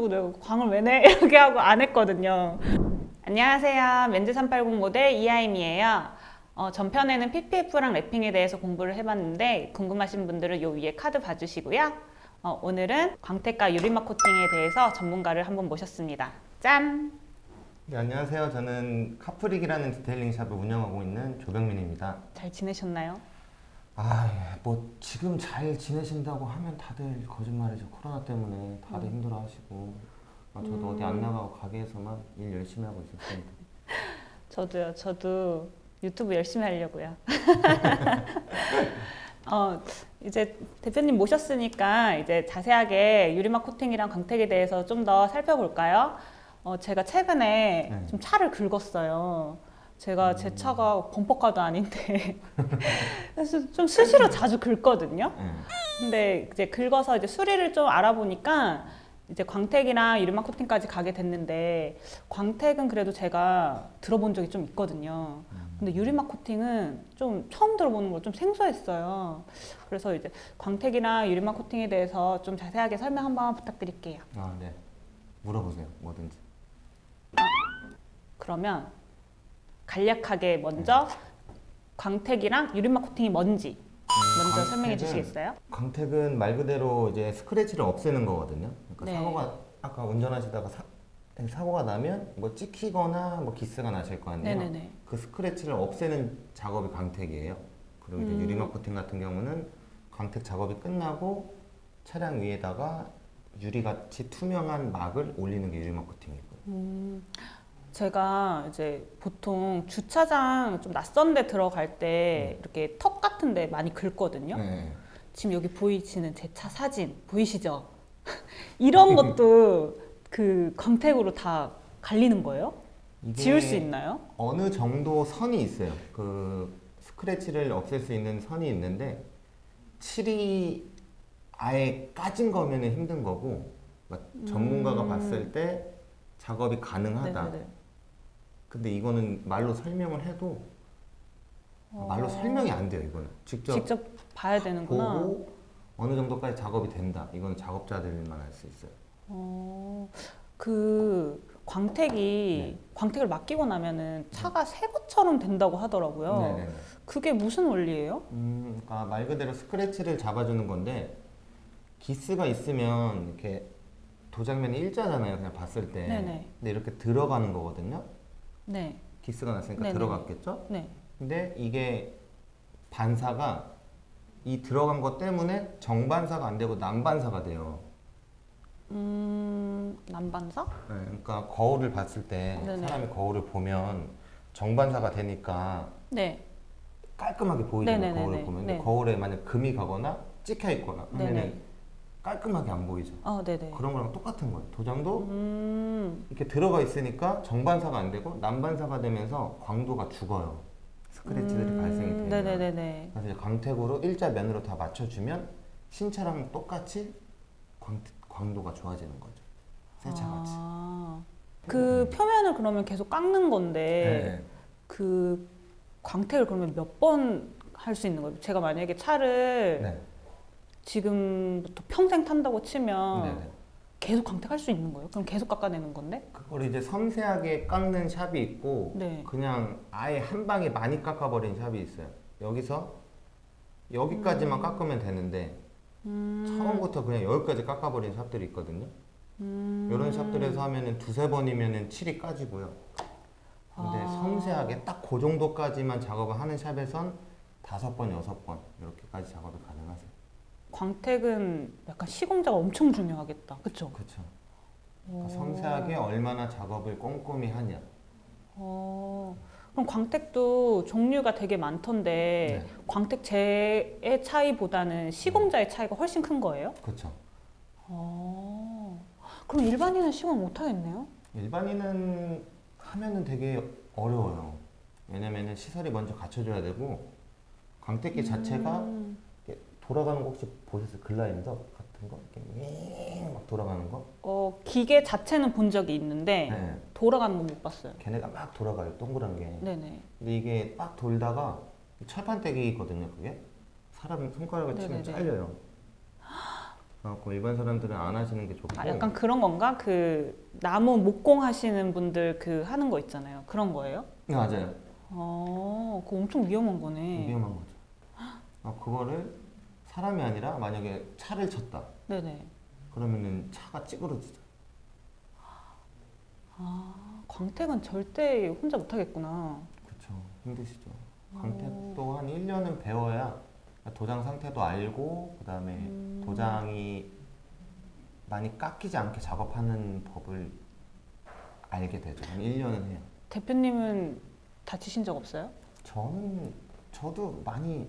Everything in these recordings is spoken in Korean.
주고 내가 광을 왜 내? 이렇게 하고 안 했거든요. 안녕하세요. 멘즈 380 모델 이하임이에요. 어, 전편에는 PPF랑 랩핑에 대해서 공부를 해봤는데 궁금하신 분들은 요 위에 카드 봐주시고요. 어, 오늘은 광택과 유리막 코팅에 대해서 전문가를 한번 모셨습니다. 짠! 네, 안녕하세요. 저는 카프릭이라는 디테일링 샵을 운영하고 있는 조병민입니다. 잘 지내셨나요? 아, 예, 뭐 지금 잘 지내신다고 하면 다들 거짓말이죠. 코로나 때문에 다들 음. 힘들어하시고 아, 저도 어디 안 나가고 가게에서만 일 열심히 하고 있었습니다. 저도요. 저도 유튜브 열심히 하려고요. 어, 이제 대표님 모셨으니까 이제 자세하게 유리막 코팅이랑 광택에 대해서 좀 더 살펴볼까요? 어, 제가 최근에 네. 좀 차를 긁었어요. 제가 제 차가 범퍼카도 아닌데 그래서 좀 수시로 자주 긁거든요. 네. 근데 이제 긁어서 이제 수리를 좀 알아보니까 이제 광택이랑 유리막 코팅까지 가게 됐는데 광택은 그래도 제가 들어본 적이 좀 있거든요. 근데 유리막 코팅은 좀 처음 들어보는 거좀 생소했어요. 그래서 이제 광택이랑 유리막 코팅에 대해서 좀 자세하게 설명 한번 부탁드릴게요. 아, 네. 물어보세요. 뭐든지. 그러면 간략하게 먼저 광택이랑 유리막 코팅이 뭔지 먼저 광택은- 설명해 주시겠어요? 광택은 말 그대로 이제 스크래치를 없애는 거거든요. 그러니까 네. 사고가 아까 운전하시다가 사, 사고가 나면 뭐 찍히거나 뭐 기스가 나실 거 아니에요. 네네네. 그 스크래치를 없애는 작업이 광택이에요. 그리고 이제 음. 유리막 코팅 같은 경우는 광택 작업이 끝나고 차량 위에다가 유리같이 투명한 막을 올리는 게 유리막 코팅이고요. 음, 제가 이제 보통 주차장 좀 낯선 데 들어갈 때 이렇게 턱 같은 데 많이 긁거든요. 네. 지금 여기 보이시는 제 차 사진 보이시죠? 이런 것도 그 광택으로 다 갈리는 거예요? 이게 지울 수 있나요? 어느 정도 선이 있어요. 그 스크래치를 없앨 수 있는 선이 있는데 칠이 아예 까진 거면 힘든 거고 그러니까 전문가가 음. 봤을 때 작업이 가능하다. 네네네. 근데 이거는 말로 설명을 해도 말로 어. 설명이 안 돼요. 이거는 직접, 직접 봐야 되는구나. 보고 어느 정도까지 작업이 된다. 이건 작업자들만 알 수 있어요. 어, 그 광택이 네. 광택을 맡기고 나면은 차가 새 것처럼 된다고 하더라고요. 네네네. 그게 무슨 원리예요? 음, 그러니까 말 그대로 스크래치를 잡아주는 건데 기스가 있으면 이렇게 도장면이 일자잖아요. 그냥 봤을 때. 네네. 근데 이렇게 들어가는 거거든요. 네, 기스가 났으니까 네네. 들어갔겠죠. 네. 근데 이게 반사가 이 들어간 것 때문에 정반사가 안 되고 남반사가 돼요. 음, 남반사? 네, 그러니까 거울을 봤을 때 네네. 사람이 거울을 보면 정반사가 되니까 네, 깔끔하게 보이잖아요. 네네네네. 거울을 보면 근데 네. 거울에 만약 금이 가거나 찍혀 있거나 하면은 네네. 깔끔하게 안 보이죠. 어, 네네. 그런 거랑 똑같은 거예요. 도장도 음, 이렇게 들어가 있으니까 정반사가 안 되고 남반사가 되면서 광도가 죽어요. 스크래치들이 음, 발생이 되면. 네네네네. 그래서 이제 광택으로 일자 면으로 다 맞춰주면 신차랑 똑같이 광, 광도가 좋아지는 거죠. 새 차같이. 아, 그 표면을 그러면 계속 깎는 건데 네. 그 광택을 그러면 몇 번 할 수 있는 거예요? 제가 만약에 차를 네. 지금부터 평생 탄다고 치면 네. 네. 계속 광택할 수 있는 거예요? 그럼 계속 깎아내는 건데? 그걸 이제 섬세하게 깎는 샵이 있고 네. 그냥 아예 한 방에 많이 깎아버린 샵이 있어요. 여기서 여기까지만 깎으면 되는데 음, 처음부터 그냥 여기까지 깎아버린 샵들이 있거든요. 음, 이런 샵들에서 하면은 두세 번이면은 칠이 까지고요. 근데 아. 섬세하게 딱 그 정도까지만 작업을 하는 샵에선 다섯 번, 여섯 번 이렇게까지 작업이 가능하세요. 광택은 약간 시공자가 엄청 중요하겠다. 그쵸? 그렇죠. 그러니까 섬세하게 얼마나 작업을 꼼꼼히 하냐. 어, 그럼 광택도 종류가 되게 많던데 네. 광택제의 차이보다는 시공자의 차이가 훨씬 큰 거예요? 그렇죠. 어, 그럼 일반인은 시공 못 하겠네요? 일반인은 하면은 되게 어려워요. 왜냐면은 시설이 먼저 갖춰줘야 되고 광택기 자체가 음, 돌아가는 거 혹시 보셨어요? 글라인더 같은 거 이렇게 윙막 돌아가는 거? 어, 기계 자체는 본 적이 있는데 네. 돌아가는 건 못 봤어요. 걔네가 막 돌아가요. 동그란 게. 네네. 근데 이게 막 돌다가 철판떼기거든요. 그게 사람 손가락을 치면 네네네. 잘려요. 그래갖고 일반 사람들은 안 하시는 게 좋고 아, 약간 그런 건가? 그 나무 목공 하시는 분들 그 하는 거 있잖아요. 그런 거예요? 네, 맞아요. 어, 그거 엄청 위험한 거네. 위험한 거죠. 아, 그거를 사람이 아니라 만약에 차를 쳤다. 네네. 그러면은 차가 찌그러지죠. 아, 광택은 절대 혼자 못 하겠구나. 그렇죠. 힘드시죠. 오. 광택도 한 1년은 배워야 도장 상태도 알고 그다음에 음. 도장이 많이 깎이지 않게 작업하는 법을 알게 되죠. 한 1년은 해요. 대표님은 다치신 적 없어요? 저는 저도 많이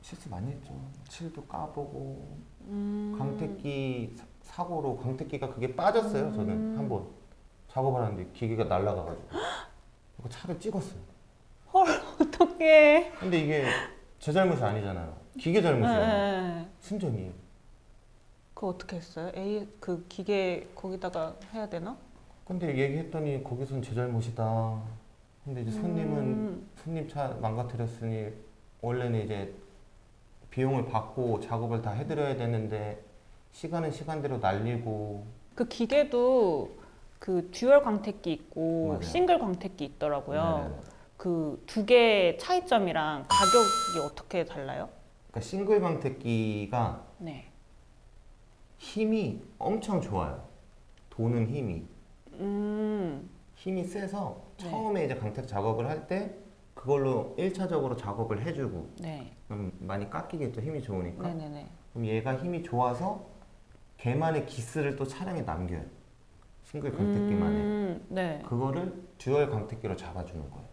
실수 많이 했죠. 칠도 까보고 음. 광택기 사- 사고로 광택기가 그게 빠졌어요. 저는 음. 한번 작업을 하는데 기계가 날아가가지고 그 차를 찍었어요. 어떡해. 근데 이게 제 잘못이 아니잖아요. 기계 네, 잘못이에요. 네, 네. 순전히. 그거 어떻게 했어요? A 그 기계 거기다가 해야 되나? 근데 얘기했더니 거기선 제 잘못이다. 근데 이제 손님은 음. 손님 차 망가뜨렸으니 원래는 이제 비용을 받고 작업을 다 해드려야 되는데 시간은 시간대로 날리고 그 기계도 그 듀얼 광택기 있고 맞아요. 싱글 광택기 있더라고요. 그 두 개의 차이점이랑 가격이 어떻게 달라요? 그러니까 싱글 광택기가 네. 힘이 엄청 좋아요. 도는 힘이 음. 힘이 세서 네. 처음에 이제 광택 작업을 할 때 그걸로 1차적으로 작업을 해주고 네. 그럼 많이 깎이겠죠 힘이 좋으니까 네네네. 그럼 얘가 힘이 좋아서 걔만의 기스를 또 차량에 남겨요 싱글 광택기만에 음, 네. 그거를 듀얼 광택기로 잡아주는 거예요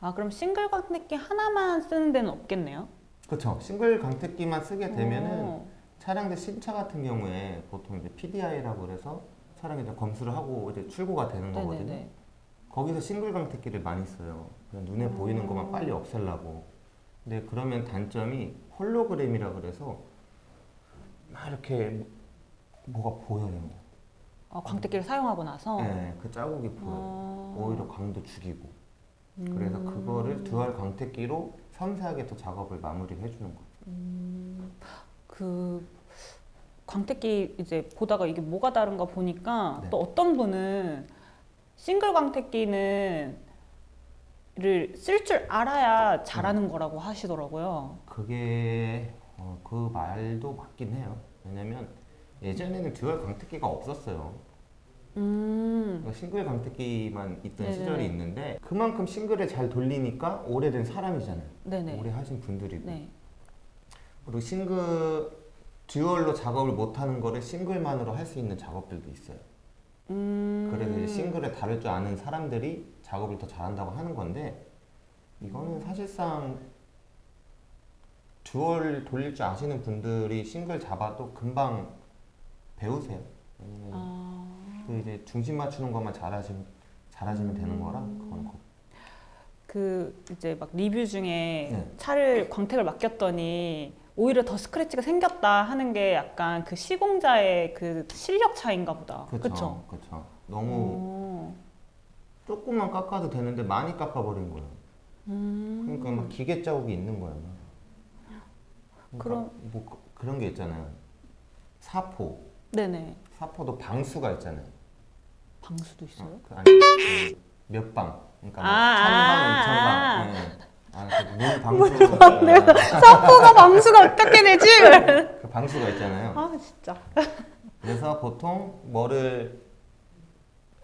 아 그럼 싱글 광택기 하나만 쓰는 데는 없겠네요? 그렇죠 싱글 광택기만 쓰게 되면은 오. 차량들 신차 같은 경우에 보통 이제 PDI라고 그래서 차량이 이제 검수를 하고 이제 출고가 되는 거거든요 네네네. 거기서 싱글 광택기를 많이 써요. 그냥 눈에 음. 보이는 것만 빨리 없애려고. 근데 그러면 단점이 홀로그램이라 그래서 막 이렇게 뭐가 보여요. 아, 광택기를 사용하고 나서. 네, 그 자국이 보여요. 어. 오히려 광도 죽이고. 음. 그래서 그거를 듀얼 광택기로 섬세하게 또 작업을 마무리를 해주는 거예요. 음, 그 광택기 이제 보다가 이게 뭐가 다른가 보니까 네. 또 어떤 분은 싱글 광택기는 를 쓸 줄 알아야 잘하는 거라고 하시더라고요. 그게 어, 그 말도 맞긴 해요. 왜냐면 예전에는 듀얼 광택기가 없었어요. 음, 어, 싱글 광택기만 있던 네네네. 시절이 있는데 그만큼 싱글을 잘 돌리니까 오래된 사람이잖아요. 네네. 오래 하신 분들이고 네. 그리고 싱글 듀얼로 작업을 못하는 거를 싱글만으로 할 수 있는 작업들도 있어요. 음, 그래서 이제 싱글을 다룰 줄 아는 사람들이 작업을 더 잘한다고 하는 건데 이거는 사실상 듀얼 돌릴 줄 아시는 분들이 싱글 잡아도 금방 배우세요. 왜냐면 아, 그 이제 중심 맞추는 것만 잘하시면 잘하시면 되는 거라 그건 거. 그 이제 막 리뷰 중에 네. 차를 광택을 맡겼더니 오히려 더 스크래치가 생겼다 하는 게 약간 그 시공자의 그 실력 차인가 보다. 그렇죠? 그렇죠. 너무 오. 조금만 깎아도 되는데 많이 깎아버린 거예요. 음. 그러니까 막 기계 자국이 있는 거예요. 그러니까 그럼- 뭐 그- 그런 게 있잖아요. 사포, 네네. 사포도 방수가 있잖아요. 방수도 있어요? 그 아니 그 몇 방, 그러니까 뭐 아, 아, 천방, 이천 방. 예. 아, 그물 방수. 사포가 방수가 어떻게 되지? 그 방수가 있잖아요. 아 진짜. 그래서 보통 뭐를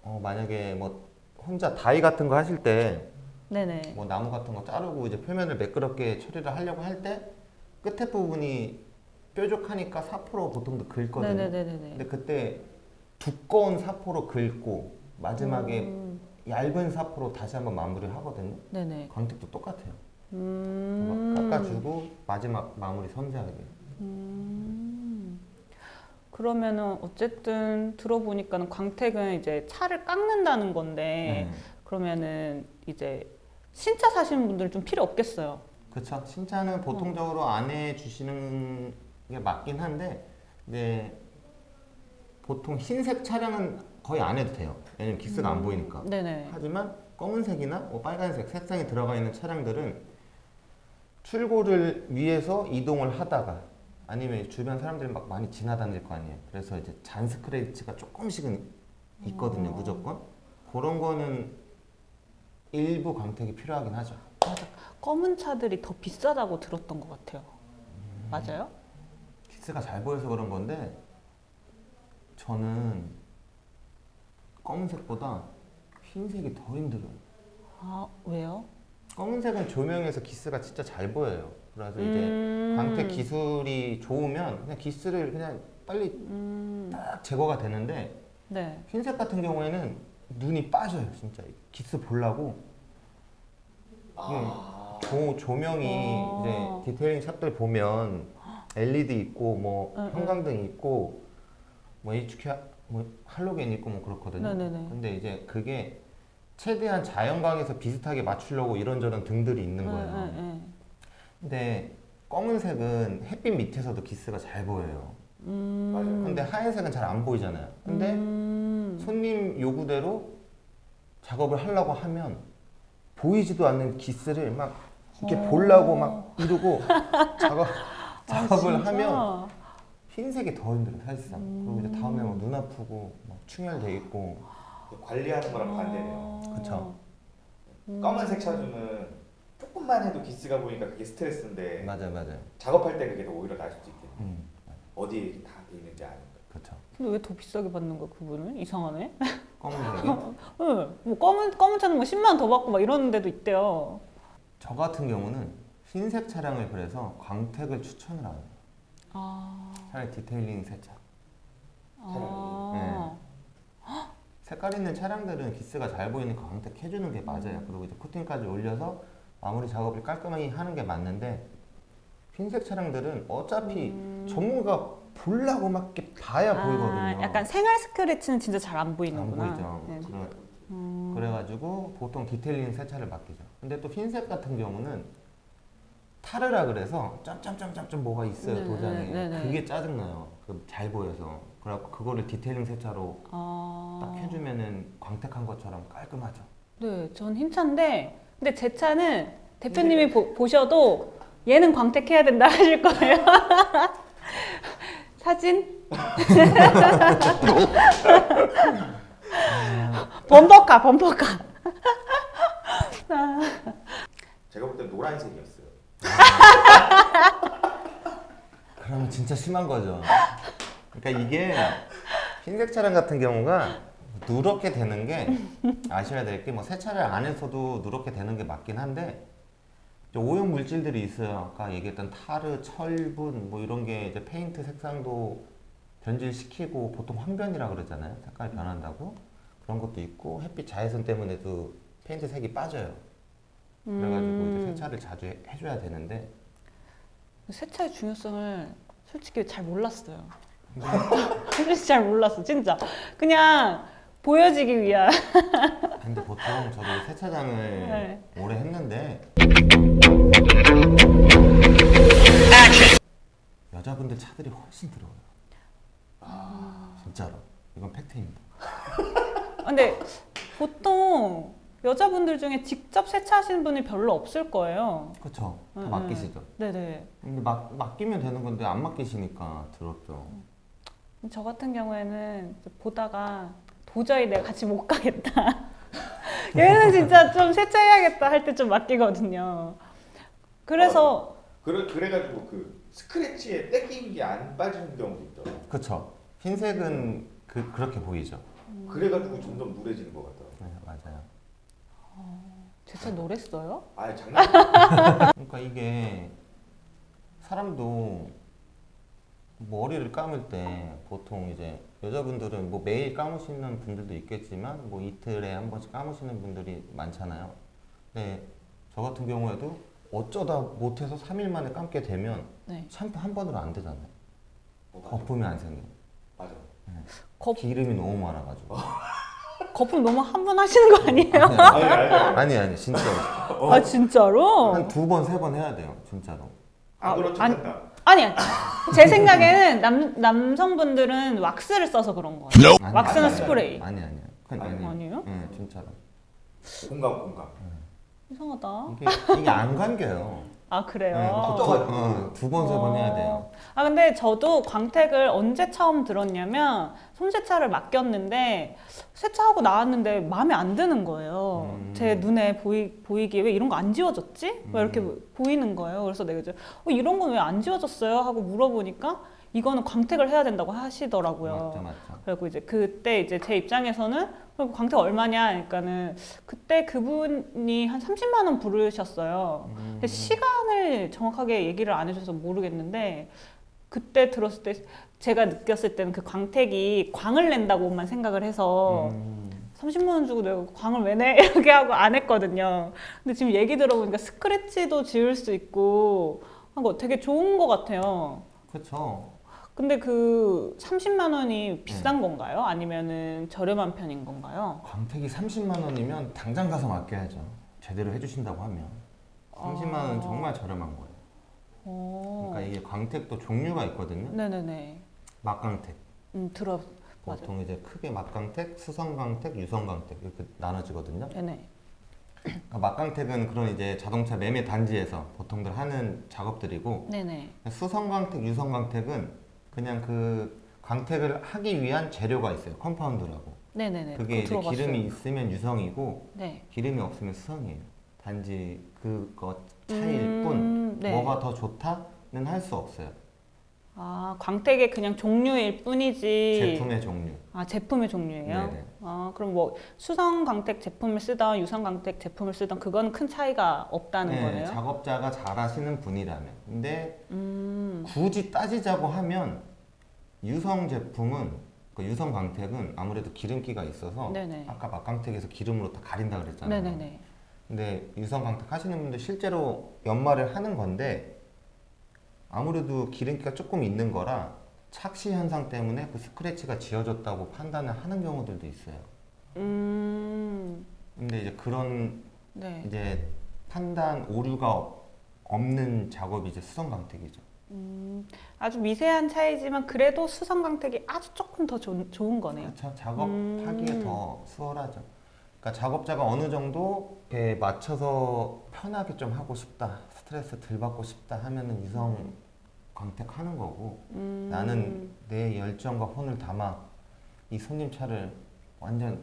어, 만약에 뭐 혼자 다이 같은 거 하실 때 네네. 뭐 나무 같은 거 자르고 이제 표면을 매끄럽게 처리를 하려고 할 때 끝에 부분이 뾰족하니까 사포로 보통도 긁거든요. 네네네네. 근데 그때 두꺼운 사포로 긁고 마지막에 음, 얇은 사포로 다시 한번 마무리를 하거든요. 네네. 광택도 똑같아요. 음. 막 깎아주고 마지막 마무리 섬세하게. 음. 그러면은 어쨌든 들어보니까는 광택은 이제 차를 깎는다는 건데 네. 그러면은 이제 신차 사시는 분들은 좀 필요 없겠어요. 그렇죠. 신차는 보통적으로 안 해주시는 게 맞긴 한데, 근데 보통 흰색 차량은 거의 안 해도 돼요. 왜냐면 기스가 안 보이니까. 네네. 하지만 검은색이나 뭐 빨간색 색상이 들어가 있는 차량들은 출고를 위해서 이동을 하다가 아니면 주변 사람들이 막 많이 지나다닐 거 아니에요. 그래서 이제 잔 스크래치가 조금씩은 있거든요, 어. 무조건. 그런 거는 일부 광택이 필요하긴 하죠. 맞아. 검은 차들이 더 비싸다고 들었던 것 같아요. 맞아요? 키스가 잘 보여서 그런 건데 저는 검은색보다 흰색이 더 힘들어요. 아 왜요? 검은색은 조명에서 기스가 진짜 잘 보여요. 그래서 이제 음. 광택 기술이 좋으면 그냥 기스를 그냥 빨리 음. 딱 제거가 되는데 네. 흰색 같은 경우에는 눈이 빠져요, 진짜. 기스 보려고. 아. 조, 조명이 어. 이제 디테일링 샵들 보면 LED 있고 뭐 응, 응. 형광등 있고 뭐 HQ 뭐 할로겐 있고 뭐 그렇거든요. 네네네. 근데 이제 그게 최대한 자연광에서 비슷하게 맞추려고 이런저런 등들이 있는 거예요. 네, 네, 네. 근데 검은색은 햇빛 밑에서도 기스가 잘 보여요. 음. 맞아요. 근데 하얀색은 잘 안 보이잖아요. 근데 음. 손님 요구대로 작업을 하려고 하면 보이지도 않는 기스를 막 이렇게 어. 보려고 막 이러고 작업 아, 작업을 진짜? 하면 흰색이 더 힘들어요 사실상. 그리고 이제 다음에 음. 막눈 아프고 막 충혈돼 있고 관리하는 거랑 반대네요. 어. 그쵸. 음. 검은색 차주는 조금만 해도 기스가 보니까 그게 스트레스인데 맞아요 맞아요. 작업할 때 그게 더 오히려 나을 수도 있겠네. 음 어디에 다 돼 있는지 아는 거. 그렇죠. 근데 왜 더 비싸게 받는 거야 그분은? 이상하네. 검은색이 응. 뭐 검은 검은 차는 뭐 10만 원더 받고 막 이러는 데도 있대요. 저 같은 경우는 흰색 차량을 그래서 광택을 추천을 안 해요. 아. 차라리 디테일링 세차. 아. 색깔 있는 차량들은 기스가 잘 보이니까 광택 해주는 게 맞아요. 그리고 이제 코팅까지 올려서 마무리 작업을 깔끔하게 하는 게 맞는데 흰색 차량들은 어차피 전문가 보려고 막 이렇게 봐야 음. 아, 보이거든요. 약간 생활 스크래치는 진짜 잘안안 보이는구나. 보이죠. 네. 그래, 음. 그래가지고 보통 디테일링 세차를 맡기죠. 근데 또 흰색 같은 경우는 타르라 그래서 점점점점점 뭐가 있어요 네, 도장에. 네, 네, 네. 그게 짜증나요. 그 잘 보여서. 그래갖고 그거를 디테일링 세차로 아. 딱 해주면은 광택한 것처럼 깔끔하죠. 네, 전 흰차인데 근데 제 차는 대표님이 보, 보셔도 얘는 광택해야 된다 하실 거예요. 사진? 범퍼카, 범퍼카. 제가 볼땐 노란색이었어요. 그러면 진짜 심한 거죠. 그러니까 이게 흰색 차량 같은 경우가 누렇게 되는 게 아셔야 될 게뭐 세차를 안 해서도 누렇게 되는 게 맞긴 한데 오염 물질들이 있어요. 아까 얘기했던 타르, 철분 뭐 이런 게 이제 페인트 색상도 변질시키고 보통 황변이라 그러잖아요. 색깔이 변한다고 그런 것도 있고 햇빛 자외선 때문에도 페인트 색이 빠져요. 그래가지고 이제 음, 세차를 자주 해- 해줘야 되는데 세차의 중요성을 솔직히 잘 몰랐어요. 솔직히 잘 몰랐어, 진짜. 그냥 보여지기 위한. 근데 보통 저도 세차장을 네. 오래 했는데 여자분들 차들이 훨씬 들어요. 진짜로 이건 팩트입니다. 근데 보통 여자분들 중에 직접 세차하시는 분이 별로 없을 거예요. 그렇죠. 다 음, 맡기시죠. 네네. 근데 맡, 맡기면 되는 건데 안 맡기시니까 들었죠. 저 같은 경우에는 이제 보다가 도저히 내가 같이 못 가겠다. 얘는 진짜 좀 세차해야겠다 할 때 좀 맡기거든요. 그래서 그래 그래가지고 그 스크래치에 떼낀 게 안 빠지는 경우도 있더라고. 그렇죠. 흰색은 그, 그렇게 보이죠. 그래가지고 점점 누래지는 것 같더라고. 네, 맞아요. 제차 노랬어요? 아 장난. 그러니까 이게 사람도 머리를 감을 때 보통 이제 여자분들은 뭐 매일 감으시는 분들도 있겠지만 뭐 이틀에 한 번씩 감으시는 분들이 많잖아요. 근데 저 같은 경우에도 어쩌다 못해서 3일 만에 감게 되면 네. 샴푸 한 번으로 안 되잖아요. 어, 맞아. 거품이 안 생겨. 맞아. 거, 기름이 너무 많아가지고. 거품 너무 한 번 하시는 거 아니에요? 아니 아니 아니. 아니 아니 진짜 아 진짜로? 한 두 번 세 번 해야 돼요 진짜로. 안 그런 아니, 척한다. 아니 제 생각에는 남 남성분들은 왁스를 써서 그런 거예요. 아니, 왁스는 아니, 아니, 스프레이. 아니 아니요. 그건 아니, 아니에요. 아니에요? 네 진짜로. 공감 공감. 이상하다. 이게 이게 안 감겨요. 아 그래요. 네, 어, 두번 세 번 해야 돼요. 아 근데 저도 광택을 언제 처음 들었냐면 손세차를 맡겼는데 세차하고 나왔는데 마음에 안 드는 거예요. 음. 제 눈에 보이, 보이기에 왜 이런 거 안 지워졌지? 왜 이렇게 음. 보이는 거예요. 그래서 내가 이제 어, 이런 건 왜 안 지워졌어요? 하고 물어보니까 이거는 광택을 해야 된다고 하시더라고요. 맞죠, 맞죠. 그리고 이제 그때 이제 제 입장에서는 그럼 광택 얼마냐? 그러니까는 그때 그분이 한 30만 원 부르셨어요. 음. 근데 시간을 정확하게 얘기를 안 해줘서 모르겠는데 그때 들었을 때 제가 느꼈을 때는 그 광택이 광을 낸다고만 생각을 해서 음. 30만 원 주고 내가 광을 왜 내? 이렇게 하고 안 했거든요. 근데 지금 얘기 들어보니까 스크래치도 지울 수 있고 한 거 되게 좋은 것 같아요. 그렇죠. 근데 그 30만 원이 네. 비싼 건가요? 아니면은 저렴한 편인 건가요? 광택이 30만 원이면 당장 가서 맡겨야죠. 제대로 해주신다고 하면 30만 원은 아. 정말 저렴한 거예요. 어. 그러니까 이게 광택도 종류가 있거든요. 네네네. 막광택. 음 들어 맞아요. 보통 이제 크게 막광택, 수성광택, 유성광택 이렇게 나눠지거든요. 네네. 그러니까 막광택은 그런 이제 자동차 매매 단지에서 보통들 하는 작업들이고 네네. 수성광택, 유성광택은 그냥 그 광택을 하기 위한 재료가 있어요. 컴파운드라고. 네네네. 그게 이제 들어봤어요. 기름이 있으면 유성이고 네. 기름이 없으면 수성이에요. 단지 그거 차이일 음, 뿐 네. 뭐가 더 좋다는 할 수 없어요. 아 광택의 그냥 종류일 뿐이지. 제품의 종류. 아 제품의 종류예요. 네네. 아 그럼 뭐 수성 광택 제품을 쓰던 유성 광택 제품을 쓰던 그건 큰 차이가 없다는 네, 거네요. 작업자가 잘하시는 분이라면. 근데 음. 굳이 따지자고 하면 유성 제품은 그 유성 광택은 아무래도 기름기가 있어서 네네. 아까 막광택에서 기름으로 다 가린다 그랬잖아요. 네네네. 근데 유성 광택 하시는 분들 실제로 연말을 하는 건데 아무래도 기름기가 조금 있는 거라 착시 현상 때문에 그 스크래치가 지어졌다고 판단을 하는 경우들도 있어요. 음. 근데 이제 그런 네. 이제 판단 오류가 없는 작업이 이제 수성 광택이죠. 음. 아주 미세한 차이지만 그래도 수성 광택이 아주 조금 더 좋, 좋은 거네요. 그렇죠. 작업하기에 음. 더 수월하죠. 그러니까 작업자가 어느 정도 이렇게 맞춰서 편하게 좀 하고 싶다, 스트레스 덜 받고 싶다 하면은 유성 광택하는 거고 음. 나는 내 열정과 혼을 담아 이 손님 차를 완전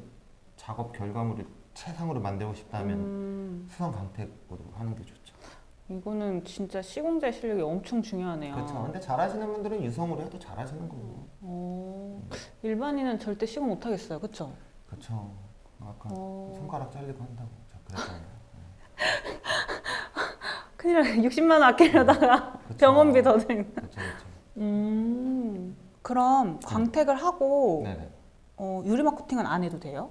작업 결과물을 최상으로 만들고 싶다면 음. 수성 광택으로 하는 게 좋죠. 이거는 진짜 시공자 실력이 엄청 중요하네요. 그렇죠. 근데 잘하시는 분들은 유성으로 해도 잘하시는 거고. 어, 일반인은 절대 시공 못 하겠어요. 그렇죠? 그렇죠. 아까 어. 손가락 잘리고 한다고 그랬잖아요. 큰일 나 60만 원 아끼려다가 그쵸. 병원비 더 든. 그렇죠, 그렇죠. 음. 그럼 광택을 하고 네네. 어, 유리막 코팅은 안 해도 돼요?